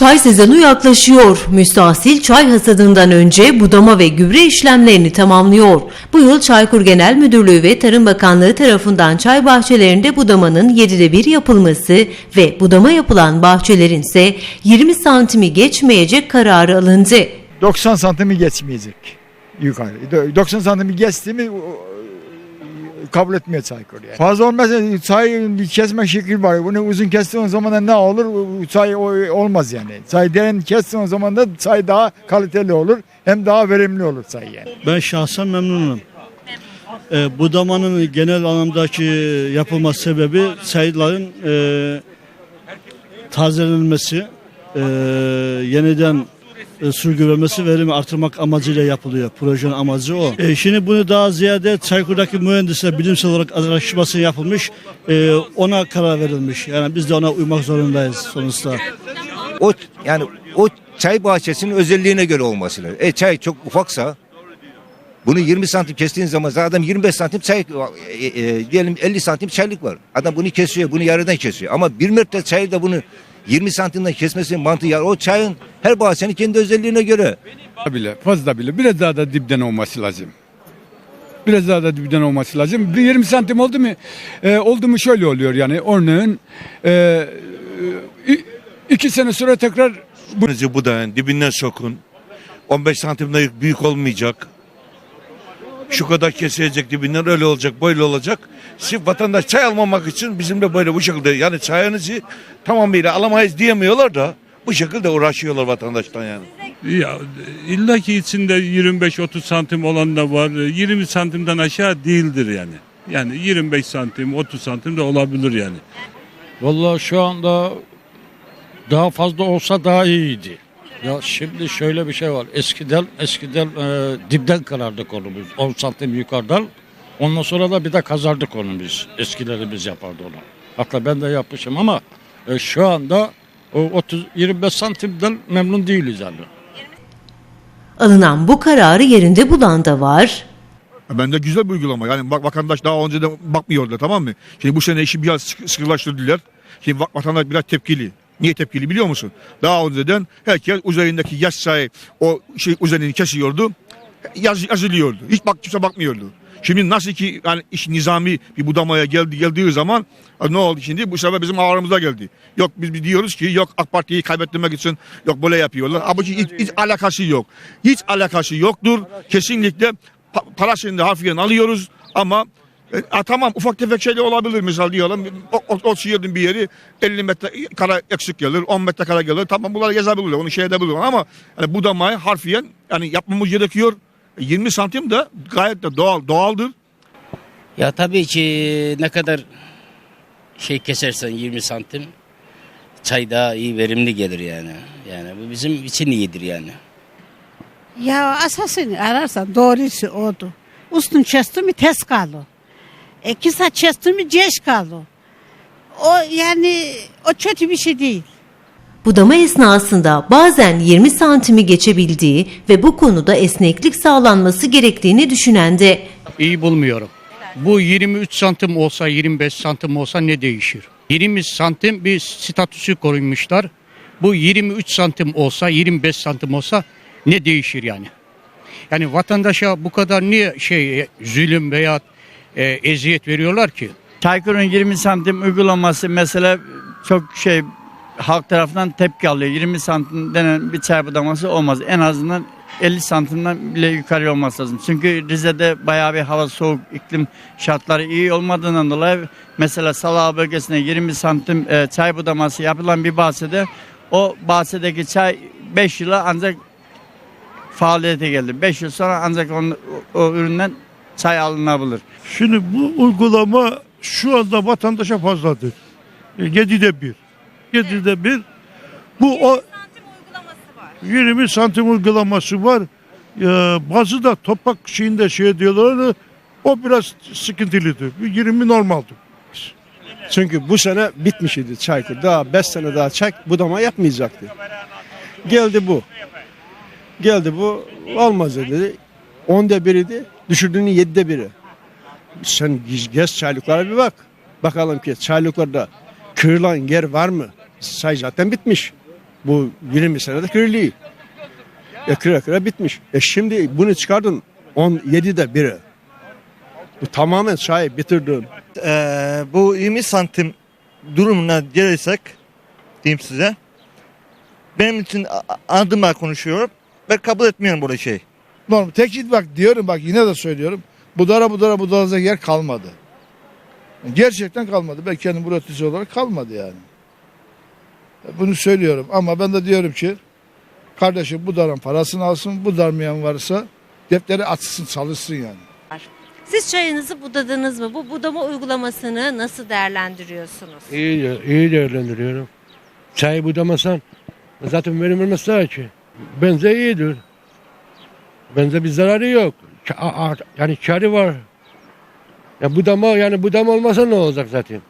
Çay sezonu yaklaşıyor. Müstahsil çay hasadından önce budama ve gübre işlemlerini tamamlıyor. Bu yıl Çaykur Genel Müdürlüğü ve Tarım Bakanlığı tarafından çay bahçelerinde budamanın 7'de 1 yapılması ve budama yapılan bahçelerin ise 20 santimi geçmeyecek kararı alındı. 90 santimi geçmeyecek yukarı. 90 santimi geçti mi kabul etmiyor Çaykur yani. Fazla olmazsa çay bir kesme şekli var. Bunu uzun kestiğin zaman da ne olur? Çay o- olmaz yani. Çay derin kestiğin zaman da çay daha kaliteli olur. Hem daha verimli olur çay yani. Ben şahsen memnunum. Ee, budamanın genel anlamdaki yapılma sebebi çayların e, tazelenmesi, e, yeniden e, sürdürülmesi, verimi artırmak amacıyla yapılıyor. Projenin amacı o. E, şimdi bunu daha ziyade Çaykur'daki mühendisler bilimsel olarak araştırması yapılmış, e, ona karar verilmiş. Yani biz de ona uymak zorundayız sonuçta. O yani o çay bahçesinin özelliğine göre olması lazım. E çay çok ufaksa bunu 20 santim kestiğin zaman adam 25 santim çay e, e, diyelim 50 santim çaylık var. Adam bunu kesiyor, bunu yarıdan kesiyor. Ama bir metre çayı da bunu 20 santimden kesmesinin mantığı ya o çayın her bahçenin kendi özelliğine göre. bile fazla bile biraz daha da dipten olması lazım. Biraz daha da dipten olması lazım. Bir 20 santim oldu mu? Ee, oldu mu şöyle oluyor yani örneğin e, i- iki sene sonra tekrar Bunu budayın, dibinden sokun. 15 santimden büyük olmayacak. Şu kadar kesilecek dibinden öyle olacak, böyle olacak. Sırf vatandaş çay almamak için bizim de böyle bu şekilde yani çayınızı tamamıyla alamayız diyemiyorlar da bu şekilde uğraşıyorlar vatandaştan yani. Ya illa ki içinde 25-30 santim olan da var. 20 santimden aşağı değildir yani. Yani 25 santim, 30 santim de olabilir yani. Vallahi şu anda daha fazla olsa daha iyiydi. Ya şimdi şöyle bir şey var. Eskiden eskiden e, dipten karardık onu biz. 10 santim yukarıdan. Ondan sonra da bir de kazardık onu biz. Eskilerimiz yapardı onu. Hatta ben de yapmışım ama e, şu anda o 30 25 santimden memnun değiliz yani. Alınan bu kararı yerinde bulan da var. Bende güzel bir uygulama. Yani bak vatandaş daha önce de bakmıyordu tamam mı? Şimdi bu sene işi biraz sıkı- sıkılaştırdılar. Şimdi vatandaş biraz tepkili. Niye tepkili biliyor musun? Daha önceden herkes üzerindeki yaş sayı o şey üzerini kesiyordu. Yaz, yazılıyordu. Hiç bak kimse bakmıyordu. Şimdi nasıl ki yani iş nizami bir budamaya geldi geldiği zaman e, ne oldu şimdi? Bu sefer bizim ağrımıza geldi. Yok biz, diyoruz ki yok AK Parti'yi kaybettirmek için yok böyle yapıyorlar. Ama hiç, hiç alakası yok. Hiç alakası yoktur. Kesinlikle pa- parasını da harfiyen alıyoruz ama e, tamam ufak tefek şeyler olabilir misal diyelim o, o, o bir yeri 50 metre kara eksik gelir 10 metre kara gelir tamam bunları yazabilirler onu şey edebilirler ama yani budamayı harfiyen yani yapmamız gerekiyor 20 santim de gayet de doğal doğaldır Ya tabii ki ne kadar şey kesersen 20 santim çay daha iyi verimli gelir yani. Yani bu bizim için iyidir yani. Ya asasını ararsan doğrusu odur. Ustun çestü mü tez kaldı. E kısa çestü mü ceş kaldı. O yani o kötü bir şey değil. Budama esnasında bazen 20 santimi geçebildiği ve bu konuda esneklik sağlanması gerektiğini düşünen de İyi bulmuyorum. Bu 23 santim olsa 25 santim olsa ne değişir? 20 santim bir statüsü koymuşlar. Bu 23 santim olsa 25 santim olsa ne değişir yani? Yani vatandaşa bu kadar niye şey zulüm veya e, eziyet veriyorlar ki? Çaykur'un 20 santim uygulaması mesela çok şey halk tarafından tepki alıyor. 20 santim denen bir çay budaması olmaz. En azından 50 santimden bile yukarı olması lazım. Çünkü Rize'de bayağı bir hava soğuk, iklim şartları iyi olmadığından dolayı mesela Salaha bölgesine 20 santim e, çay budaması yapılan bir bahçede o bahçedeki çay 5 yıla ancak faaliyete geldi. 5 yıl sonra ancak onun, o, o üründen çay alınabilir. Şimdi bu uygulama şu anda vatandaşa fazladır. E, 7'de 1. 7'de 1. Bu o 20 santim uygulaması var. Ee, bazı da toprak şeyinde şey diyorlar o biraz sıkıntılıdır. 20 normaldir. Çünkü bu sene bitmiş idi Çaykur. Daha 5 sene daha çay budama yapmayacaktı. Geldi bu. Geldi bu. Olmaz dedi. Onda biriydi. Düşürdüğünün yedide biri. Sen gez çaylıklara bir bak. Bakalım ki çaylıklarda kırılan yer var mı? Say zaten bitmiş. Bu 20 senede kirli. E kıra kıra bitmiş. E şimdi bunu çıkardın 17'de biri. Bu tamamen çayı bitirdin. Ee, bu 20 santim durumuna gelirsek diyeyim size. Benim için a- a- adıma konuşuyorum ve kabul etmiyorum böyle şey. Normal. Tek bak diyorum bak yine de söylüyorum. Budara budara budalacak yer kalmadı. Gerçekten kalmadı. Ben kendim üretici olarak kalmadı yani. Bunu söylüyorum ama ben de diyorum ki kardeşim bu daran parasını alsın, bu darmayan varsa defteri açsın, çalışsın yani. Siz çayınızı budadınız mı? Bu budama uygulamasını nasıl değerlendiriyorsunuz? İyi, iyi değerlendiriyorum. Çayı budamasan zaten verim vermez ki. Benze iyidir. Benze bir zararı yok. Yani karı var. Ya budama yani budama olmasa ne olacak zaten?